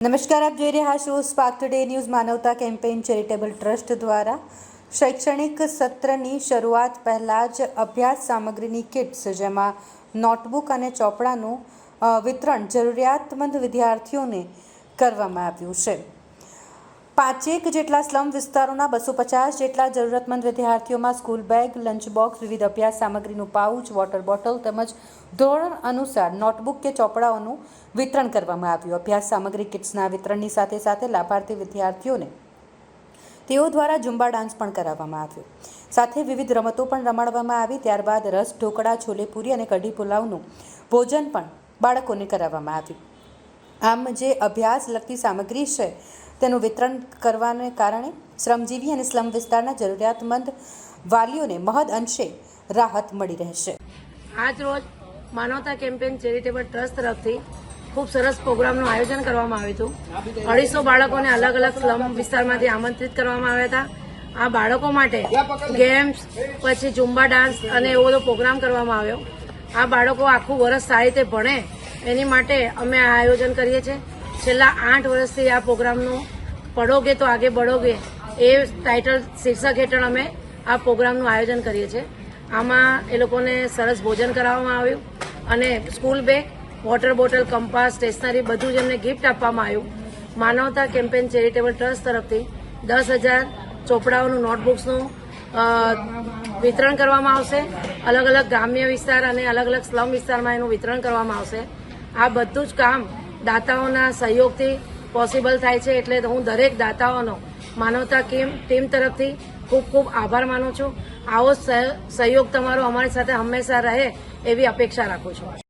નમસ્કાર, આપ જોઈ રહ્યા છો સ્પાર્ક ટુડે ન્યૂઝ માનવતા કેમ્પેઇન ચેરિટેબલ ટ્રસ્ટ દ્વારા. શૈક્ષણિક સત્રની શરૂઆત પહેલાં જ અભ્યાસ સામગ્રીની કિટ્સ, જેમાં નોટબુક અને ચોપડાનું વિતરણ જરૂરિયાતમંદ વિદ્યાર્થીઓને કરવામાં આવ્યું છે. પાંચેક જેટલા સ્લમ વિસ્તારોના બસો પચાસ જેટલા જરૂરતમંદ વિદ્યાર્થીઓમાં સ્કૂલ બેગ લંચ બોક્સ વિવિધ અભ્યાસ સામગ્રીનું પાઉચ, વોટર બોટલ તેમજ ધોરણ અનુસાર નોટબુક કે ચોપડાઓનું વિતરણ કરવામાં આવ્યું. અભ્યાસ સામગ્રી કિટ્સના વિતરણની સાથે સાથે લાભાર્થી વિદ્યાર્થીઓને તેઓ દ્વારા ઝુંબા ડાન્સ પણ કરાવવામાં આવ્યો. સાથે વિવિધ રમતો પણ રમાડવામાં આવી. ત્યારબાદ રસ, ઢોકળા છોલેપુરી અને કઢી પુલાવનું ભોજન પણ બાળકોને કરાવવામાં આવ્યું. આમ જે અભ્યાસ લગતી સામગ્રી છે, તેનું વિતરણ કરવાને કારણે શ્રમજીવી અને સ્લમ વિસ્તારના જરૂરિયાતમંદ વાલીઓને મહદ અંશે રાહત મળી રહેશે. આજ રોજ માનવતા કેમ્પેન ચેરિટેબલ ટ્રસ્ટ તરફથી ખૂબ સરસ પ્રોગ્રામનું આયોજન કરવામાં આવ્યું હતું. અઢીસો બાળકોને અલગ અલગ સ્લમ વિસ્તારમાંથી આમંત્રિત કરવામાં આવ્યા હતા. આ બાળકો માટે ગેમ્સ, પછી ઝુંબા ડાન્સ અને એવો બધો પ્રોગ્રામ કરવામાં આવ્યો. આ બાળકો આખું વર્ષ સારી રીતે ભણે એની માટે અમે આ આયોજન કરીએ છીએ. છેલ્લા આઠ વર્ષથી આ પ્રોગ્રામનું પડોગે તો આગે બળોગે એ ટાઇટલ શીર્ષક હેઠળ અમે આ પ્રોગ્રામનું આયોજન કરીએ છીએ. આમાં એ લોકોને સરસ ભોજન કરાવવામાં આવ્યું અને school bag, water bottle, compass, stationery બધું જ એમને ગિફ્ટ આપવામાં આવ્યું. માનવતા કેમ્પેન ચેરિટેબલ ટ્રસ્ટ તરફથી દસ હજાર ચોપડાઓનું નોટબુક્સનું વિતરણ કરવામાં આવશે. અલગ અલગ ગ્રામ્ય વિસ્તાર અને અલગ અલગ સ્લમ વિસ્તારમાં એનું વિતરણ કરવામાં આવશે. આ બધું જ કામ દાતાઓના સહયોગથી પોસિબલ થાય છે એટલે હું દરેક દાતાઓનો માનવતા કેમ ટીમ તરફથી ખૂબ ખૂબ આભાર માનું છું. આવો સહ- સહયોગ તમારો અમારી સાથે હંમેશા રહે એવી અપેક્ષા રાખું છું.